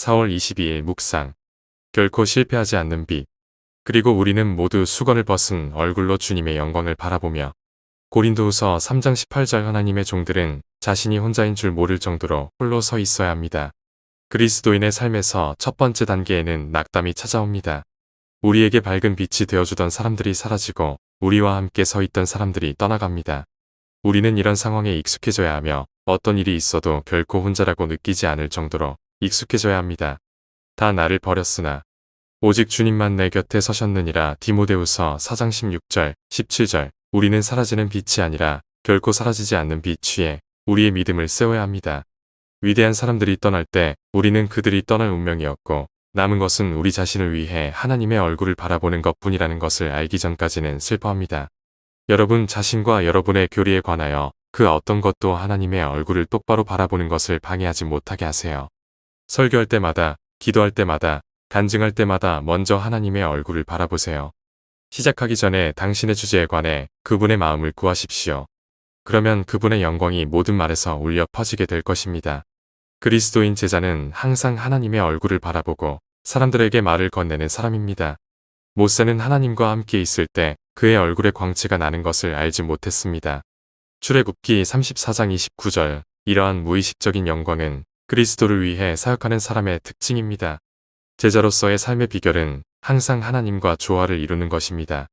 4월 22일 묵상. 결코 실패하지 않는 빛. 그리고 우리는 모두 수건을 벗은 얼굴로 주님의 영광을 바라보며 고린도후서 3장 18절 하나님의 종들은 자신이 혼자인 줄 모를 정도로 홀로 서 있어야 합니다. 그리스도인의 삶에서 첫 번째 단계에는 낙담이 찾아옵니다. 우리에게 밝은 빛이 되어주던 사람들이 사라지고 우리와 함께 서 있던 사람들이 떠나갑니다. 우리는 이런 상황에 익숙해져야 하며 어떤 일이 있어도 결코 혼자라고 느끼지 않을 정도로 익숙해져야 합니다. 다 나를 버렸으나 오직 주님만 내 곁에 서셨느니라 디모데우서 4장 16절, 17절 우리는 사라지는 빛이 아니라 결코 사라지지 않는 빛 위에 우리의 믿음을 세워야 합니다. 위대한 사람들이 떠날 때 우리는 그들이 떠날 운명이었고 남은 것은 우리 자신을 위해 하나님의 얼굴을 바라보는 것뿐이라는 것을 알기 전까지는 슬퍼합니다. 여러분 자신과 여러분의 교리에 관하여 그 어떤 것도 하나님의 얼굴을 똑바로 바라보는 것을 방해하지 못하게 하세요. 설교할 때마다, 기도할 때마다, 간증할 때마다 먼저 하나님의 얼굴을 바라보세요. 시작하기 전에 당신의 주제에 관해 그분의 마음을 구하십시오. 그러면 그분의 영광이 모든 말에서 울려 퍼지게 될 것입니다. 그리스도인 제자는 항상 하나님의 얼굴을 바라보고 사람들에게 말을 건네는 사람입니다. 모세는 하나님과 함께 있을 때 그의 얼굴에 광채가 나는 것을 알지 못했습니다. 출애굽기 34장 29절 이러한 무의식적인 영광은 그리스도를 위해 사역하는 사람의 특징입니다. 제자로서의 삶의 비결은 항상 하나님과 조화를 이루는 것입니다.